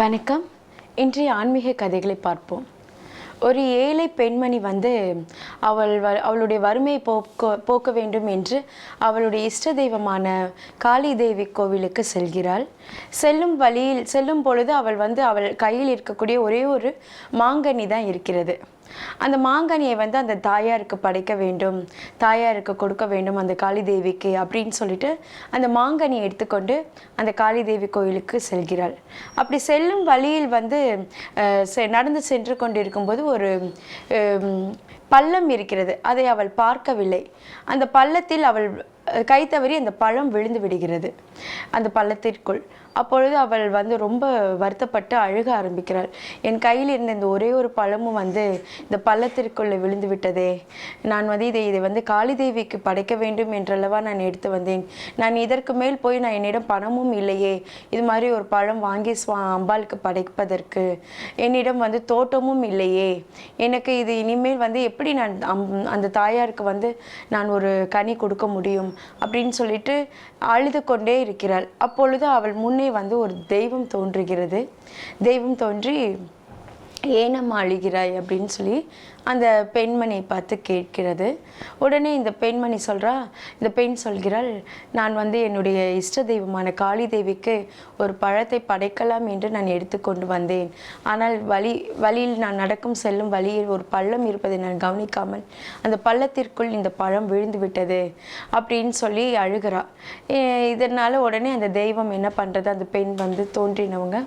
வணக்கம். இன்றைய ஆன்மீக கதைகளை பார்ப்போம். ஒரு ஏழை பெண்மணி வந்து அவள் வ அவளுடைய வறுமையை போக்க போக்க வேண்டும் என்று அவளுடைய இஷ்ட தெய்வமான காளி தேவி கோவிலுக்கு செல்கிறாள். செல்லும் வழியில் செல்லும் பொழுது அவள் வந்து அவள் கையில் இருக்கக்கூடிய ஒரே ஒரு மாங்கனி தான் இருக்கிறது. அந்த மாங்கனியை வந்து அந்த தாயாருக்கு படைக்க வேண்டும் தாயாருக்கு கொடுக்க வேண்டும் அந்த காளி தேவிக்கு அப்படின்னு சொல்லிட்டு அந்த மாங்கனியை எடுத்துக்கொண்டு அந்த காளி தேவி கோயிலுக்கு செல்கிறாள். அப்படி செல்லும் வழியில் வந்து செ- நடந்து சென்று கொண்டிருக்கும்போது ஒரு பள்ளம் இருக்கிறது. அதை அவள் பார்க்கவில்லை. அந்த பள்ளத்தில் அவள் கை தவறி அந்த பழம் விழுந்து விடுகிறது. அந்த பள்ளத்திற்குள் அப்பொழுது அவள் வந்து ரொம்ப வருத்தப்பட்டு அழுக ஆரம்பிக்கிறாள். என் கையில் இருந்த இந்த ஒரே ஒரு பழமும் வந்து இந்த பள்ளத்திற்குள்ளே விழுந்து விட்டதே. நான் வந்து இதை இதை வந்து காளிதேவிக்கு படைக்க வேண்டும் என்றல்லவா நான் எடுத்து வந்தேன். நான் இதற்கு மேல் போய் நான் என்னிடம் பணமும் இல்லையே. இது மாதிரி ஒரு பழம் வாங்கி சுவா அம்பாளுக்கு படைப்பதற்கு என்னிடம் வந்து தோட்டமும் இல்லையே. எனக்கு இது இனிமேல் வந்து எப்படி நான் அம்- அந்த தாயாருக்கு வந்து நான் ஒரு கனி கொடுக்க முடியும்? அப்படின்னு சொல்லிட்டு அழுது கொண்டே இருக்கிறாள். அப்பொழுது அவள் முன்னே வந்து ஒரு தெய்வம் தோன்றுகிறது. தெய்வம் தோன்றி ஏனம்மா அழுகிறாய் அப்படின்னு சொல்லி அந்த பெண்மணியை பார்த்து கேட்கிறது. உடனே இந்த பெண்மணி சொல்கிறா இந்த பெண் சொல்கிறாள் நான் வந்து என்னுடைய இஷ்ட தெய்வமான காளி தேவிக்கு ஒரு பழத்தை படைக்கலாம் என்று நான் எடுத்துக்கொண்டு வந்தேன். ஆனால் வழி வழியில் நான் நடக்கும் செல்லும் வழியில் ஒரு பள்ளம் இருப்பதை நான் கவனிக்காமல் அந்த பள்ளத்திற்குள் இந்த பழம் விழுந்து விட்டது அப்படின்னு சொல்லி அழுகிறா. இதனால் உடனே அந்த தெய்வம் என்ன பண்ணுறது அந்த பெண் வந்து தோன்றினவங்க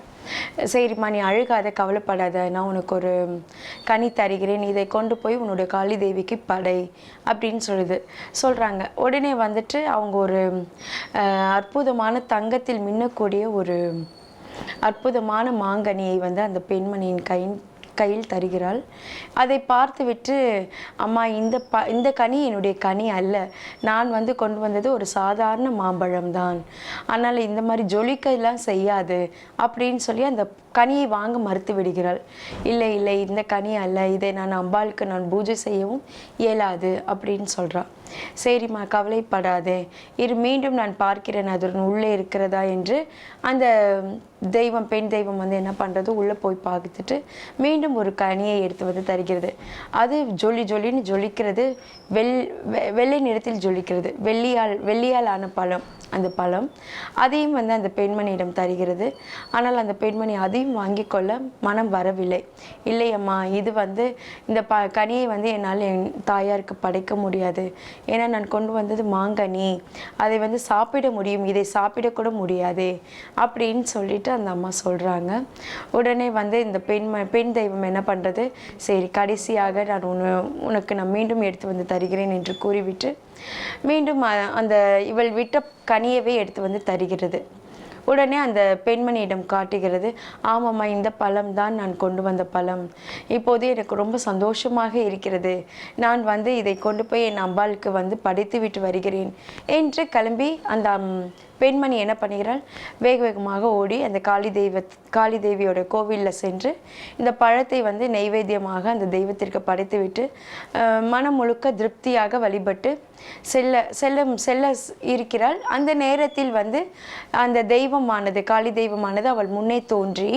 சரிம்மா நீ அழுகாத கவலைப்படாத. நான் உனக்கு ஒரு கனி தருகிறேன். இதை கொண்டு போய் உன்னுடைய காளி தேவிக்கு படை அப்படின்னு சொல்லுது. சொல்கிறாங்க உடனே வந்துட்டு அவங்க ஒரு அற்புதமான தங்கத்தில் மின்னக்கூடிய ஒரு அற்புதமான மாங்கனியை வந்து அந்த பெண்மணியின் கை கையில் தருகிறாள். அதை பார்த்துவிட்டு அம்மா இந்த ப இந்த கனி என்னுடைய கனி அல்ல. நான் வந்து கொண்டு வந்தது ஒரு சாதாரண மாம்பழம் தான் ஆனால் இந்த மாதிரி ஜொலிக்கெல்லாம் செய்யாது அப்படின்னு சொல்லி அந்த கனியை வாங்க மறுத்து விடுகிறாள். இல்லை இல்லை இந்த கனி அல்ல. இதை நான் அம்பாளுக்கு நான் பூஜை செய்யவும் இயலாது அப்படின்னு சொல்கிறாள் சரிம்மா கவலைப்படாதே. இரு மீண்டும் நான் பார்க்கிறேன் அது உள்ளே இருக்கிறதா என்று. அந்த தெய்வம் பெண் தெய்வம் வந்து என்ன பண்றது? உள்ளே போய் பார்த்துட்டு மீண்டும் ஒரு கனியை எடுத்து வந்து தருகிறது. அது ஜொலி ஜொலின்னு ஜொலிக்கிறது. வெள் வெ- வெள்ளை நிறத்தில் ஜொலிக்கிறது. வெள்ளியால் வெள்ளியால் ஆன பழம் அந்த பழம். அதையும் வந்து அந்த பெண்மணியிடம் தருகிறது. ஆனால் அந்த பெண்மணி அதையும் வாங்கி கொள்ள மனம் வரவில்லை. இல்லையம்மா இது வந்து இந்த ப கனியை வந்து என்னால் என் தாயாருக்கு படைக்க முடியாது. ஏன்னா நான் கொண்டு வந்தது மாங்கனி அதை வந்து சாப்பிட முடியும் இதை சாப்பிடக்கூட முடியாதே அப்படின்னு சொல்லிட்டு அந்த அம்மா சொல்கிறாங்க உடனே வந்து இந்த பெண் பெண் தெய்வம் என்ன பண்ணுறது சரி கடைசியாக நான் உன உனக்கு நான் மீண்டும் எடுத்து வந்து தருகிறேன் என்று கூறிவிட்டு மீண்டும் அந்த இவள் விட்ட கனியவே எடுத்து வந்து தருகிறது. உடனே அந்த பெண்மணியிடம் காட்டுகிறது ஆமாம்மா இந்த பழம் தான் நான் கொண்டு வந்த பழம். இப்போது எனக்கு ரொம்ப சந்தோஷமாக இருக்கிறது. நான் வந்து இதை கொண்டு போய் என் அம்பாளுக்கு வந்து படைத்து விட்டு வருகிறேன். என்று கிளம்பி அந்த பெண்மணி என்ன பண்ணுகிறாள்? வேக வேகமாக ஓடி அந்த காளி தெய்வ காளி தேவியோட கோவிலில் சென்று இந்த பழத்தை வந்து நெய்வேத்தியமாக அந்த தெய்வத்திற்கு படைத்துவிட்டு மனம் முழுக்க திருப்தியாக வழிபட்டு செல்ல செல்ல செல்ல இருக்கிறாள். அந்த நேரத்தில் வந்து அந்த தெய்வமானது காளி தெய்வமானது அவள் முன்னே தோன்றி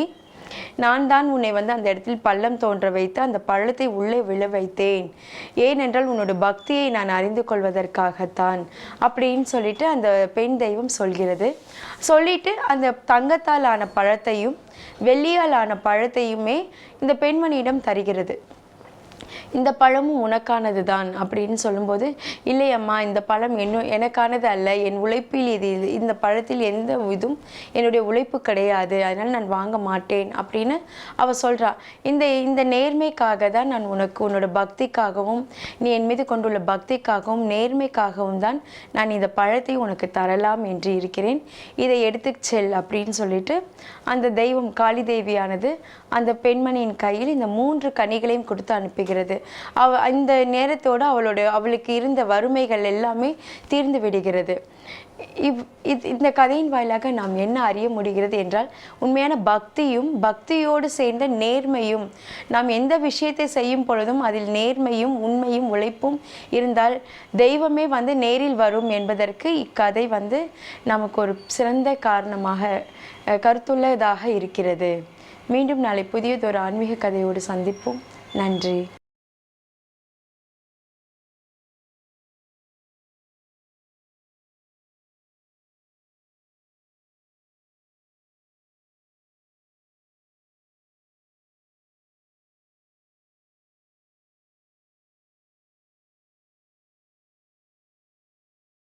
நான் தான் உன்னை வந்து அந்த இடத்தில் பள்ளம் தோன்ற வைத்து அந்த பள்ளத்தை உள்ளே விழ வைத்தேன். ஏனென்றால் உன்னோட பக்தியை நான் அறிந்து கொள்வதற்காகத்தான். அப்படின்னு சொல்லிட்டு அந்த பெண் தெய்வம் சொல்கிறது. சொல்லிட்டு அந்த தங்கத்தால் ஆன பழத்தையும் வெள்ளியால் ஆன பழத்தையுமே இந்த பெண்மணியிடம் தருகிறது. இந்த பழமும் உனக்கானது தான் அப்படின்னு சொல்லும்போது இல்லை அம்மா இந்த பழம் இன்னும் எனக்கானது அல்ல. என் உழைப்பில் இது இது- இந்த பழத்தில் எந்த இதுவும் என்னுடைய உழைப்பு கிடையாது. அதனால் நான் வாங்க மாட்டேன். அப்படின்னு அவள் சொல்கிறாள் இந்த இந்த நேர்மைக்காக தான் நான் உனக்கு உன்னோட பக்திக்காகவும் நீ என் மீது கொண்டுள்ள பக்திக்காகவும் நேர்மைக்காகவும் தான் நான் இந்த பழத்தை உனக்கு தரலாம் என்று இருக்கிறேன். இதை எடுத்து செல் அப்படின்னு சொல்லிட்டு அந்த தெய்வம் காளி தேவியானது அந்த பெண்மணியின் கையில் இந்த மூன்று கனிகளையும் கொடுத்து அனுப்பி அனுப்புகிறது அவ இந்த நேரத்தோடு அவளோட அவளுக்கு இருந்த வறுமைகள் எல்லாமே தீர்ந்து விடுகிறது. இவ் இது- இந்த கதையின் வாயிலாக நாம் என்ன அறிய முடிகிறது என்றால் உண்மையான பக்தியும் பக்தியோடு சேர்ந்த நேர்மையும் நாம் எந்த விஷயத்தை செய்யும் பொழுதும் அதில் நேர்மையும் உண்மையும் உழைப்பும் இருந்தால் தெய்வமே வந்து நேரில் வரும் என்பதற்கு இக்கதை வந்து நமக்கு ஒரு சிறந்த காரணமாக கருத்துள்ளதாக இருக்கிறது. மீண்டும் நாளை புதியதொரு ஆன்மீக கதையோடு சந்திப்போம். நன்றி